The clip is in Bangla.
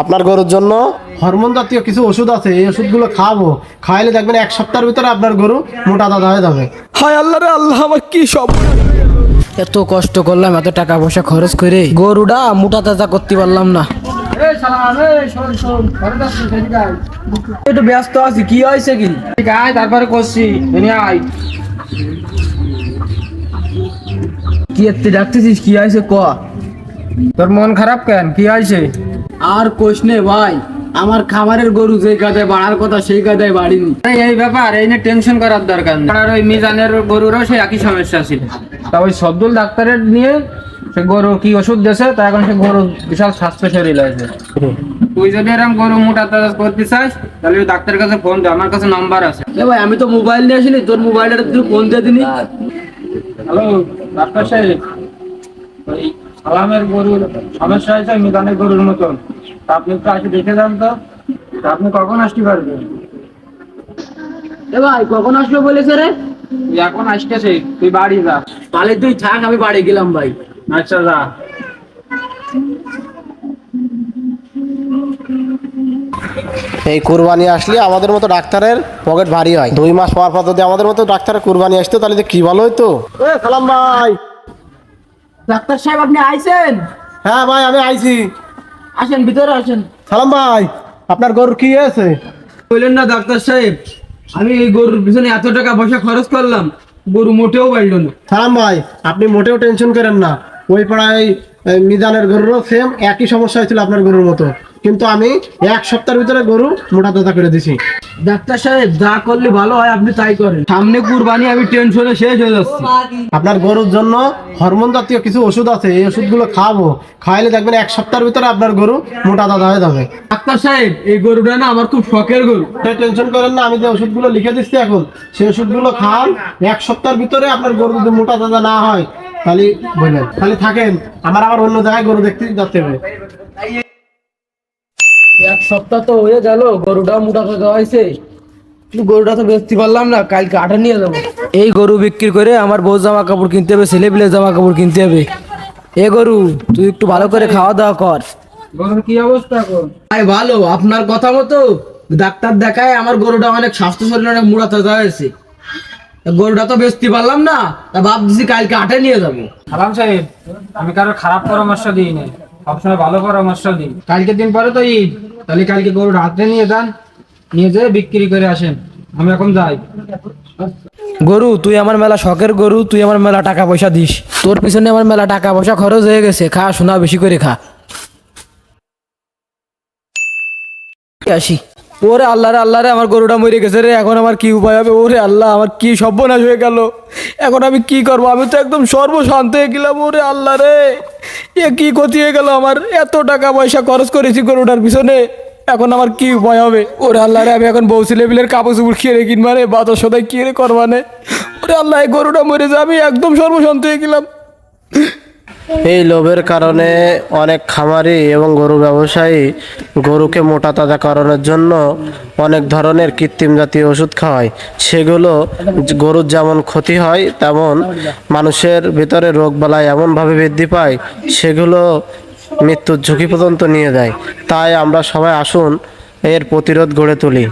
আপনার গরুর জন্য? হরমোন জাতীয় কিছু ওষুধ আছে এই ওষুধগুলো খাওয়াবো খাওয়াইলে দেখবেন এক সপ্তাহের ভিতরে আপনার গরু মোটা দাদা হয়ে যাবে। হায় আল্লাহ রে আল্লাহ আমার কি সব এত কষ্ট করলাম এত টাকা পয়সা খরচ করে গরুটা মোটা তাজা করতে পারলাম না। একটু ব্যস্ত আছি কি হয়েছে কি? আয় তারপরে করছি আয়। কি ডাকতেছিস কি হয়েছে ক? তোর মন খারাপ কেন? কি হয়েছে? আর কোষ নে ভাই আমার খামারের গরু যে গাদায় বাড়ার কথা সেই গাদায় বাড়িনি। এই এই ব্যাপার এই নিয়ে টেনশন করার দরকার নেই। আর ওই মিজানের গরুরও সেই একই সমস্যা ছিল। তা ওই সবদুল ডাক্তারের নিয়ে সে গরু কি ওষুধ দিয়েছে? তা এখন সে গরু বিশাল স্বাস্থ্য শরীর হয়েছে তুই যদি এরকম গরু মোটা তাজা করতে চাস তাহলে ডাক্তারের কাছে ফোন দে আমার কাছে নাম্বার আছে। এ ভাই আমি তো মোবাইল নিয়ে আসিনি তোর মোবাইলটা তুই ফোন দিয়ে দিনি হ্যালো ডাক্তার সাহেব? ওই সালামের গরুর সমস্যা হয়েছে মিজানের গরুর মতন। তা আপনি একটু আসে দেখে যান তো আপনি কখন আসতে পারবেন? এ ভাই কখন আসলো বলেছে রে? এখন আসতেছে তুই বাড়ি যা। তাহলে তুই থাক আমি বাড়ি গেলাম ভাই। আচ্ছা যা। এই কুরবানি আসলে আমাদের মতো ডাক্তারের পকেট ভারী হয়। দুই মাস পর পর যদি আমাদের মতো ডাক্তারের কুরবানি আসতো তাহলে তো কি ভালো হতো এ সালাম ভাই। ডাক্তার সাহেব আপনি আইছেন? হ্যাঁ ভাই আমি আইছি। আসেন ভিতরে আসেন। সালাম ভাই আপনার গরুর কি আছে বললেন না ডাক্তার সাহেব আমি এই গরুর পিছনে এত টাকা পয়সা খরচ করলাম গরু মোটেও বাড়ল না। সালাম ভাই আপনি মোটেও টেনশন করেন না। ওই পাড়ায় মিজানের গরুরও সেম একই সমস্যা হয়েছিল আপনার গরুর মতো। কিন্তু আমি এক সপ্তাহের ভিতরে গরু মোটা দাদা করে দিছি। ডাক্তার সাহেব যা করলে ভালো হয় আপনি তাই করেন। সামনে কুরবানি আমি টেনশনে শেষ হয়ে যাচ্ছি। আপনার গরুর জন্য হরমোন জাতীয় কিছু ওষুধ আছে এই ওষুধগুলো খাওয়াবো খাইলে দেখবেন এক সপ্তাহের ভিতরে আপনার গরু মোটা দাদা হয়ে যাবে। ডাক্তার সাহেব এই গরুটা না আমার খুব শখের গরু। তাই টেনশন করেন না আমি যে ওষুধগুলো লিখে দিচ্ছি এখন সেই ওষুধগুলো খান। এক সপ্তাহের ভিতরে আপনার গরু যদি মোটা দাদা না হয় তাহলে বললেন তাহলে থাকেন আমার আবার অন্য জায়গায় গরু দেখতে যেতে হবে। এক সপ্তাহ তো হয়ে গেল গরুটা মোটা টাকা হয়েছে। কিন্তু গরুটা তো বেচতে পারলাম না কালকে আটা নিয়ে যাব। এই গরু বিক্রি করে আমার বউ জামা কাপড় কিনতে হবে ছেলে পিলে জামা কাপড় কিনতে হবে। এ গরু তুই একটু ভালো করে খাওয়া দাওয়া কর। গরুর কি অবস্থা এখন? ভাই ভালো আপনার কথা মতো ডাক্তার দেখায় আমার গরুটা অনেক স্বাস্থ্য শরীর অনেক মুড়া তাজা হয়েছে। গরুটা তো বেচতে পারলাম না তা ভাবছি কালকে আটে নিয়ে যাব। সালাম সাহেব আমি কারও খারাপ পরামর্শ দিই না সবসময় ভালো পরামর্শ দিই। কালকে দিন পরে তো ঈদ তাহলে কালকে গরুর হাতে নিয়ে যান নিয়ে যেয়ে বিক্রি করে আসেন আমি এখন যাই। গরু তুই আমার মেলা শখের গরু তুই আমার মেলা টাকা পয়সা দিস। তোর পিছনে আমার মেলা টাকা পয়সা খরচ হয়ে গেছে খা শোনা বেশি করে খা। আসি। ওরে আল্লাহ রে আল্লাহ রে, আমার গরুটা মরে গেছে রে, এখন আমার কি উপায় হবে? ওরে আল্লাহ, আমার কি সর্বনাশ হয়ে গেল? এখন আমি কি করব? আমি তো একদম সর্বশান্ত হয়ে গেলাম, ওরে আল্লাহ রে। এ কি ক্ষতি হয়ে গেল আমার? এত টাকা পয়সা খরচ করেছি গরুটার পিছনে। এখন আমার কি উপায় হবে? ওরে আল্লাহ রে, আমি এখন বউ ছেলেপিলের কাপড় চুপড় খেয়ে রে কিনবানে বাতাস সদাই কিনে রে করবানে ওরে আল্লাহ গরুটা মরে যায় আমি একদম সর্বশান্ত হয়ে গেলাম। এই লোভের কারণে অনেক খামারি এবং গরু ব্যবসায়ী গরুকে মোটা তাজা করানোর জন্য অনেক ধরনের কৃত্রিম জাতীয় ওষুধ খাওয়ায়। সেগুলো গরুর যেমন ক্ষতি হয়, তেমন মানুষের ভিতরে রোগ বালাই এমনভাবে বৃদ্ধি পায়, সেগুলো মৃত্যুর ঝুঁকি পর্যন্ত নিয়ে যায়। তাই আমরা সবাই আসুন এর প্রতিরোধ গড়ে তুলি।